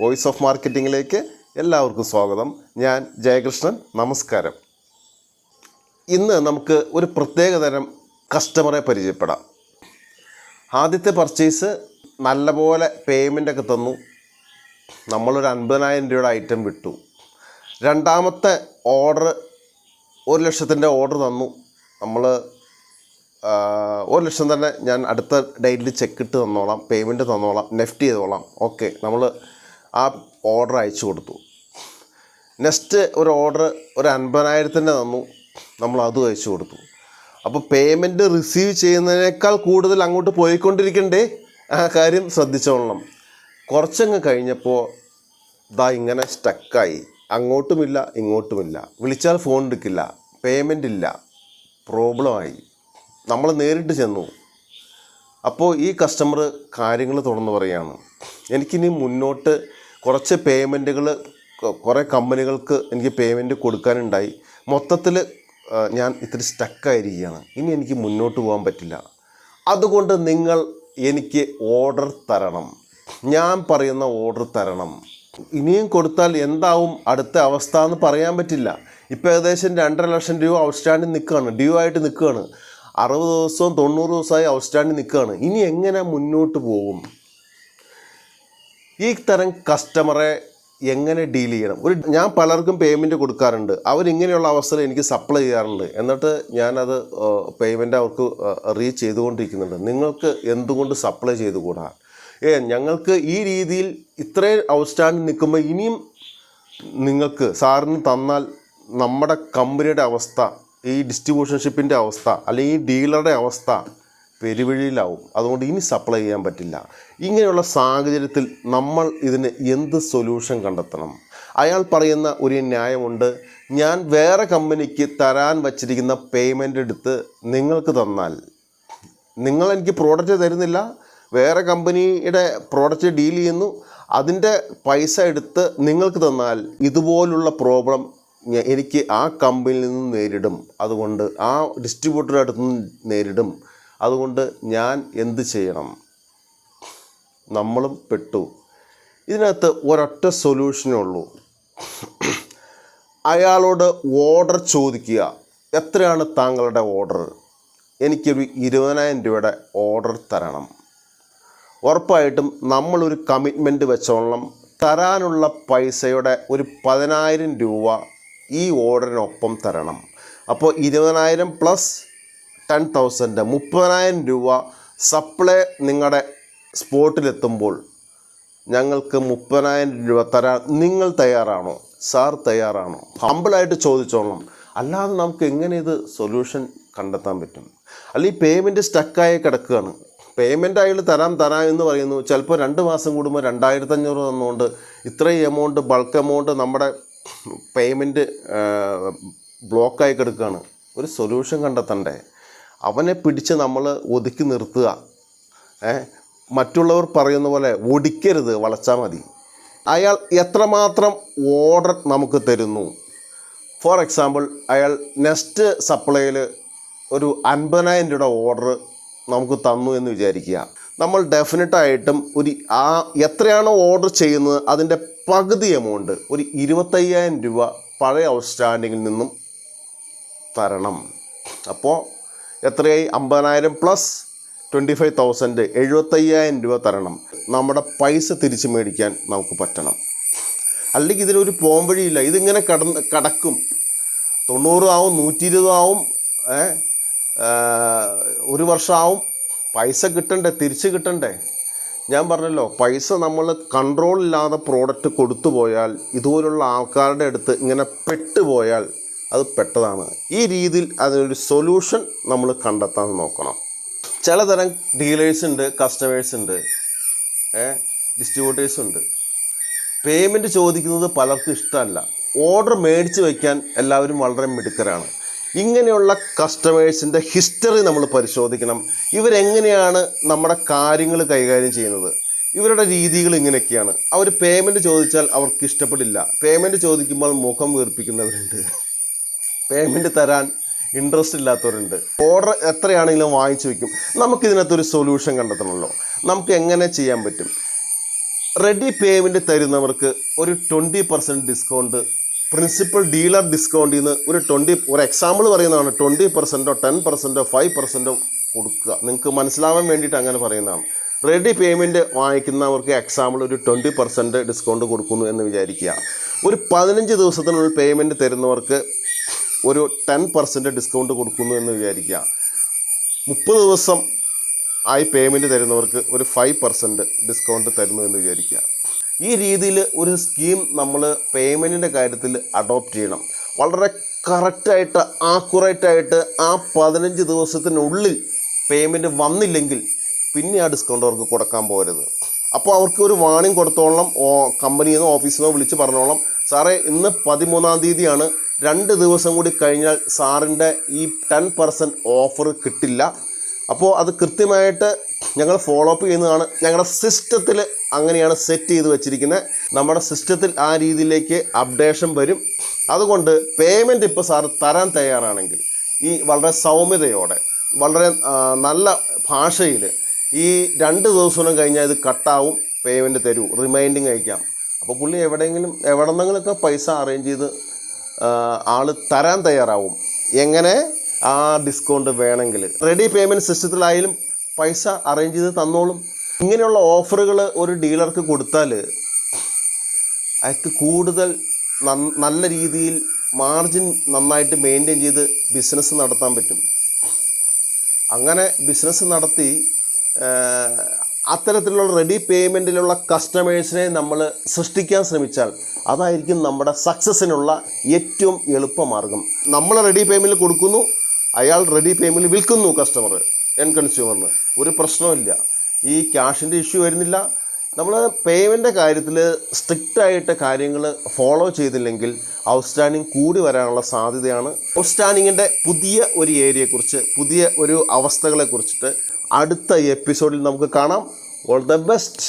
Voice of മാർക്കറ്റിങ്ങിലേക്ക് എല്ലാവർക്കും സ്വാഗതം. ഞാൻ ജയകൃഷ്ണൻ നമസ്കാരം. ഇന്ന് നമുക്ക് ഒരു പ്രത്യേക തരം കസ്റ്റമറെ പരിചയപ്പെടാം. ആദ്യത്തെ പർച്ചേസ് നല്ലപോലെ പേയ്മെന്റ് ഒക്കെ തന്നു. നമ്മളൊരു അൻപതിനായിരം രൂപയുടെ ഐറ്റം വിട്ടു. രണ്ടാമത്തെ ഓർഡർ ഒരു ലക്ഷത്തിന്റെ ഓർഡർ തന്നു. നമ്മൾ ഒരു ലക്ഷം തന്നെ ഞാൻ അടുത്ത ഡേറ്റിൽ ചെക്ക് ഇട്ട് തന്നോളാം പേയ്മെന്റ് തന്നോളാം നെഫ്റ്റ് ചെയ്തോളാം. ഓക്കെ നമ്മൾ ആ ഓർഡർ അയച്ചു കൊടുത്തു. നെക്സ്റ്റ് ഒരു ഓർഡർ ഒരു അൻപതിനായിരത്തിന്റെ തന്നു. നമ്മൾ അതും അയച്ചു കൊടുത്തു. അപ്പോൾ പേയ്മെന്റ് റിസീവ് ചെയ്യുന്നതിനേക്കാൾ കൂടുതൽ അങ്ങോട്ട് പോയിക്കൊണ്ടിരിക്കണ്ടേ? ആ കാര്യം ശ്രദ്ധിച്ചോളണം. കുറച്ചങ്ങ് കഴിഞ്ഞപ്പോൾ ദാ ഇങ്ങനെ സ്റ്റക്കായി അങ്ങോട്ടുമില്ല ഇങ്ങോട്ടുമില്ല. വിളിച്ചാൽ ഫോൺ എടുക്കില്ല. പേയ്മെന്റ് ഇല്ല. പ്രോബ്ലമായി നമ്മൾ നേരിട്ട് ചെന്നു. അപ്പോൾ ഈ കസ്റ്റമർ കാര്യങ്ങൾ തുറന്നു പറയുകയാണ് എനിക്കിനി മുന്നോട്ട് കുറച്ച് പേയ്മെന്റുകൾ കുറേ കമ്പനികൾക്ക് എനിക്ക് പേയ്മെന്റ് കൊടുക്കാനുണ്ടായി. മൊത്തത്തിൽ ഞാൻ ഇത്തിരി സ്റ്റക്കായിരിക്കുകയാണ്. ഇനി എനിക്ക് മുന്നോട്ട് പോകാൻ പറ്റില്ല. അതുകൊണ്ട് നിങ്ങൾ എനിക്ക് ഓർഡർ തരണം. ഞാൻ പറയുന്ന ഓർഡർ തരണം. ഇനിയും കൊടുത്താൽ എന്താവും? അടുത്ത അവസ്ഥ എന്ന് പറയാൻ പറ്റില്ല. ഇപ്പോൾ ഏകദേശം രണ്ടര ലക്ഷം രൂപ ഔട്ട്സ്റ്റാൻഡിങ് നിൽക്കുകയാണ്. ഡ്യൂ ആയിട്ട് നിൽക്കുകയാണ്. അറുപത് ദിവസവും തൊണ്ണൂറ് ദിവസമായി ഔട്ട്സ്റ്റാൻഡിങ് നിൽക്കുകയാണ്. ഇനി എങ്ങനെ മുന്നോട്ട് പോകും? ഈ തരം കസ്റ്റമറെ എങ്ങനെ ഡീൽ ചെയ്യണം? ഒരു ഞാൻ പലർക്കും പേയ്മെന്റ് കൊടുക്കാറുണ്ട്. അവരിങ്ങനെയുള്ള അവസരം എനിക്ക് സപ്ലൈ ചെയ്യാറുണ്ട്. എന്നിട്ട് ഞാനത് പേയ്മെന്റ് അവർക്ക് റീച്ച് ചെയ്തുകൊണ്ടിരിക്കുന്നുണ്ട്. നിങ്ങൾക്ക് എന്തുകൊണ്ട് സപ്ലൈ ചെയ്തുകൂടാ? ഏ ഞങ്ങൾക്ക് ഈ രീതിയിൽ ഇത്രയും ഔട്ട്സ്റ്റാൻഡിങ് നിൽക്കുമ്പോൾ ഇനിയും നിങ്ങൾക്ക് സാറിന് തന്നാൽ നമ്മുടെ കമ്പനിയുടെ അവസ്ഥ ഈ ഡിസ്ട്രിബ്യൂഷൻഷിപ്പിന്റെ അവസ്ഥ അല്ലെങ്കിൽ ഈ ഡീലറുടെ അവസ്ഥ പെരുവഴിയിലാവും. അതുകൊണ്ട് ഇനി സപ്ലൈ ചെയ്യാൻ പറ്റില്ല. ഇങ്ങനെയുള്ള സാഹചര്യത്തിൽ നമ്മൾ ഇതിന് എന്ത് സൊല്യൂഷൻ കണ്ടെത്തണം? അയാൾ പറയുന്ന ഒരു ന്യായമുണ്ട്. ഞാൻ വേറെ കമ്പനിക്ക് തരാൻ വച്ചിരിക്കുന്ന പേയ്മെന്റ് എടുത്ത് നിങ്ങൾക്ക് തന്നാൽ നിങ്ങൾ എനിക്ക് പ്രോഡക്റ്റ് തരുന്നില്ല. വേറെ കമ്പനിയുടെ പ്രോഡക്റ്റ് ഡീൽ ചെയ്യുന്നു. അതിന്റെ പൈസ എടുത്ത് നിങ്ങൾക്ക് തന്നാൽ ഇതുപോലുള്ള പ്രോബ്ലം എനിക്ക് ആ കമ്പനിയിൽ നിന്ന് നേരിടും. അതുകൊണ്ട് ആ ഡിസ്ട്രിബ്യൂട്ടറുടെ അടുത്ത് നിന്ന് നേരിടും. അതുകൊണ്ട് ഞാൻ എന്ത് ചെയ്യണം? നമ്മളും പെട്ടു. ഇതിനകത്ത് ഒരൊറ്റ സൊല്യൂഷനേ ഉള്ളൂ. അയാളോട് ഓർഡർ ചോദിക്കുക. എത്രയാണ് താങ്കളുടെ ഓർഡർ എനിക്കൊരു ഇരുപതിനായിരം രൂപയുടെ ഓർഡർ തരണം. ഉറപ്പായിട്ടും നമ്മളൊരു കമ്മിറ്റ്മെന്റ് വെച്ചോളണം. തരാനുള്ള പൈസയുടെ ഒരു പതിനായിരം രൂപ ഈ ഓർഡറിനൊപ്പം തരണം. അപ്പോൾ ഇരുപതിനായിരം പ്ലസ് ടെൻ തൗസൻഡ് മുപ്പതിനായിരം രൂപ സപ്ലൈ നിങ്ങളുടെ സ്പോട്ടിലെത്തുമ്പോൾ ഞങ്ങൾക്ക് മുപ്പതിനായിരം രൂപ തരാൻ നിങ്ങൾ തയ്യാറാണോ? സാർ തയ്യാറാണോ? ഹമ്പിളായിട്ട് ചോദിച്ചോളണം. അല്ലാതെ നമുക്ക് എങ്ങനെ ഇത് സൊല്യൂഷൻ കണ്ടെത്താൻ പറ്റും? അല്ല അല്ലെങ്കിൽ പേയ്മെന്റ് സ്റ്റക്കായി കിടക്കുകയാണ്. പേയ്മെന്റ് അയാൾ തരാം തരാം എന്ന് പറയുന്നു. ചിലപ്പോൾ രണ്ട് മാസം കൂടുമ്പോൾ രണ്ടായിരത്തഞ്ഞൂറ് തന്നുകൊണ്ട് ഇത്രയും എമൗണ്ട് ബൾക്ക് എമൗണ്ട് നമ്മുടെ പേയ്മെന്റ് ബ്ലോക്കായി കിടക്കുകയാണ്. ഒരു സൊല്യൂഷൻ കണ്ടെത്തണ്ടേ? അവനെ പിടിച്ച് നമ്മൾ ഒതുക്കി നിർത്തുക. മറ്റുള്ളവർ പറയുന്ന പോലെ ഒടിക്കരുത് വളച്ചാൽ മതി. അയാൾ എത്രമാത്രം ഓർഡർ നമുക്ക് തരുന്നു? ഫോർ എക്സാമ്പിൾ അയാൾ നെക്സ്റ്റ് സപ്ലൈയിൽ ഒരു അൻപതിനായിരം രൂപയുടെ ഓർഡർ നമുക്ക് തന്നു എന്ന് വിചാരിക്കുക. നമ്മൾ ഡെഫിനറ്റായിട്ടും ഒരു ആ എത്രയാണോ ഓർഡർ ചെയ്യുന്നത് അതിന്റെ പകുതി എമൗണ്ട് ഒരു ഇരുപത്തയ്യായിരം രൂപ പഴയ ഔട്ട്സ്റ്റാൻഡിങ്ങിൽ നിന്നും തരണം. അപ്പോൾ എത്രയായി? അമ്പതിനായിരം പ്ലസ് ട്വന്റി ഫൈവ് തൗസൻഡ് എഴുപത്തയ്യായിരം രൂപ തരണം. നമ്മുടെ പൈസ തിരിച്ച് മേടിക്കാൻ നമുക്ക് പറ്റണം. അല്ലെങ്കിൽ ഇതിനൊരു പോംവഴിയില്ല ഇതിങ്ങനെ കടന്ന് കടക്കും. തൊണ്ണൂറാവും നൂറ്റി ഇരുപതാവും ഒരു വർഷമാവും പൈസ കിട്ടണ്ടേ? തിരിച്ച് കിട്ടണ്ടേ? ഞാൻ പറഞ്ഞല്ലോ പൈസ നമ്മൾ കൺട്രോളില്ലാതെ പ്രോഡക്റ്റ് കൊടുത്തു പോയാൽ ഇതുപോലുള്ള ആൾക്കാരുടെ അടുത്ത് ഇങ്ങനെ പെട്ടുപോയാൽ അത് പെട്ടതാണ്. ഈ രീതിയിൽ അതിനൊരു സൊല്യൂഷൻ നമ്മൾ കണ്ടെത്താൻ നോക്കണം. ചിലതരം ഡീലേഴ്സ് ഉണ്ട് കസ്റ്റമേഴ്സ് ഉണ്ട് ഡിസ്ട്രിബ്യൂട്ടേഴ്സ് ഉണ്ട്. പേയ്മെന്റ് ചോദിക്കുന്നത് പലർക്കും ഇഷ്ടമല്ല. ഓർഡർ മേടിച്ച് വയ്ക്കാൻ എല്ലാവരും വളരെ മിടുക്കരാണ്. ഇങ്ങനെയുള്ള കസ്റ്റമേഴ്സിന്റെ ഹിസ്റ്ററി നമ്മൾ പരിശോധിക്കണം. ഇവരെങ്ങനെയാണ് നമ്മുടെ കാര്യങ്ങൾ കൈകാര്യം ചെയ്യുന്നത്? ഇവരുടെ രീതികൾ ഇങ്ങനെയൊക്കെയാണ്. അവർ പേയ്മെന്റ് ചോദിച്ചാൽ അവർക്ക് ഇഷ്ടപ്പെടില്ല. പേയ്മെന്റ് ചോദിക്കുമ്പോൾ മുഖം വീർപ്പിക്കുന്നവരുണ്ട്. പേയ്മെന്റ് തരാൻ ഇൻട്രസ്റ്റ് ഇല്ലാത്തവരുണ്ട്. ഓർഡർ എത്രയാണെങ്കിലും വാങ്ങിച്ചു വയ്ക്കും നമുക്കിതിനകത്തൊരു സൊല്യൂഷൻ കണ്ടെത്തണമല്ലോ. നമുക്ക് എങ്ങനെ ചെയ്യാൻ പറ്റും? റെഡി പേയ്മെന്റ് തരുന്നവർക്ക് ഒരു twenty percent discount principal dealer ഡിസ്കൗണ്ടിൽ നിന്ന് ഒരു ട്വന്റി ഒരു എക്സാമ്പിൾ പറയുന്നതാണ്. ട്വന്റി പെർസെന്റോ ടെൻ പെർസെന്റോ ഫൈവ് പെർസെന്റോ കൊടുക്കുക. നിങ്ങൾക്ക് മനസ്സിലാവാൻ വേണ്ടിയിട്ട് അങ്ങനെ പറയുന്നതാണ്. റെഡി പേയ്മെന്റ് വാങ്ങിക്കുന്നവർക്ക് എക്സാമ്പിൾ ഒരു ട്വന്റി പെർസെന്റ് ഡിസ്കൗണ്ട് കൊടുക്കുന്നു എന്ന് വിചാരിക്കുക. ഒരു പതിനഞ്ച് ദിവസത്തിനുള്ളിൽ പേയ്മെന്റ് തരുന്നവർക്ക് ഒരു ടെൻ പെർസെന്റ് ഡിസ്കൗണ്ട് കൊടുക്കുന്നു എന്ന് വിചാരിക്കുക. മുപ്പത് ദിവസം ആയി പേയ്മെന്റ് തരുന്നവർക്ക് ഒരു ഫൈവ് പെർസെന്റ് ഡിസ്കൗണ്ട് തരുന്നു എന്ന് വിചാരിക്കുക. ഈ രീതിയിൽ ഒരു സ്കീം നമ്മൾ പേയ്മെന്റിന്റെ കാര്യത്തിൽ അഡോപ്റ്റ് ചെയ്യണം. വളരെ കറക്റ്റായിട്ട് ആക്കുറേറ്റായിട്ട് ആ പതിനഞ്ച് ദിവസത്തിനുള്ളിൽ പേയ്മെന്റ് വന്നില്ലെങ്കിൽ പിന്നെ ആ ഡിസ്കൗണ്ട് അവർക്ക് കൊടുക്കാൻ പോകരുത്. അപ്പോൾ അവർക്ക് ഒരു വാണിംഗ് കൊടുത്തോളം ഓ- കമ്പനിയിൽ നിന്നോ ഓഫീസിൽ നിന്നോ വിളിച്ച് പറഞ്ഞോളം. സാറേ ഇന്ന് പതിമൂന്നാം തീയതിയാണ്. രണ്ട് ദിവസം കൂടി കഴിഞ്ഞാൽ സാറിന്റെ ഈ ടെൻ പെർസെന്റ് ഓഫർ കിട്ടില്ല. അപ്പോൾ അത് കൃത്യമായിട്ട് ഞങ്ങൾ ഫോളോ അപ്പ് ചെയ്യുന്നതാണ്. ഞങ്ങളുടെ സിസ്റ്റത്തിൽ അങ്ങനെയാണ് സെറ്റ് ചെയ്ത് വെച്ചിരിക്കുന്നത്. നമ്മുടെ സിസ്റ്റത്തിൽ ആ രീതിയിലേക്ക് അപ്ഡേഷൻ വരും. അതുകൊണ്ട് പേയ്മെന്റ് ഇപ്പോൾ സാർ തരാൻ തയ്യാറാണെങ്കിൽ ഈ വളരെ സൗമ്യതയോടെ വളരെ നല്ല ഭാഷയിൽ ഈ രണ്ട് ദിവസം കഴിഞ്ഞാൽ ഇത് കട്ടാവും പേയ്മെന്റ് തരൂ. റിമൈൻഡിങ് അയക്കാം. അപ്പോൾ പുള്ളി എവിടെയെങ്കിലും എവിടെ നിന്നെങ്കിലുമൊക്കെ പൈസ അറേഞ്ച് ചെയ്ത് ആൾ തരാൻ തയ്യാറാവും. എങ്ങനെ? ആ ഡിസ്കൗണ്ട് വേണമെങ്കിൽ. റെഡി പേയ്മെന്റ് സിസ്റ്റത്തിലായാലും പൈസ അറേഞ്ച് ചെയ്ത് തന്നോളും. ഇങ്ങനെയുള്ള ഓഫറുകൾ ഒരു ഡീലർക്ക് കൊടുത്താൽ അയാൾക്ക് കൂടുതൽ നല്ല രീതിയിൽ മാർജിൻ നന്നായിട്ട് മെയിന്റെയിൻ ചെയ്ത് ബിസിനസ് നടത്താൻ പറ്റും. അങ്ങനെ ബിസിനസ് നടത്തി അത്തരത്തിലുള്ള റെഡി പേയ്മെന്റിലുള്ള കസ്റ്റമേഴ്സിനെ നമ്മൾ സൃഷ്ടിക്കാൻ ശ്രമിച്ചാൽ അതായിരിക്കും നമ്മുടെ സക്സസ്സിനുള്ള ഏറ്റവും എളുപ്പമാർഗം നമ്മൾ റെഡി പേയ്മെന്റ് കൊടുക്കുന്നു അയാൾ റെഡി പേയ്മെന്റ് വിൽക്കുന്നു കസ്റ്റമർ എൻ കൺസ്യൂമറിന് ഒരു പ്രശ്നമില്ല ഈ ക്യാഷിന്റെ ഇഷ്യൂ വരുന്നില്ല. നമ്മൾ പേയ്മെന്റെ കാര്യത്തിൽ സ്ട്രിക്റ്റായിട്ട് കാര്യങ്ങൾ ഫോളോ ചെയ്തില്ലെങ്കിൽ ഔട്ട്സ്റ്റാൻഡിങ് കൂടി വരാനുള്ള സാധ്യതയാണ്. ഔട്ട്സ്റ്റാൻഡിങ്ങിന്റെ പുതിയ ഒരു ഏരിയയെക്കുറിച്ച് പുതിയ ഒരു അവസ്ഥകളെ കുറിച്ചിട്ട് അടുത്ത എപ്പിസോഡിൽ നമുക്ക് കാണാം. All the best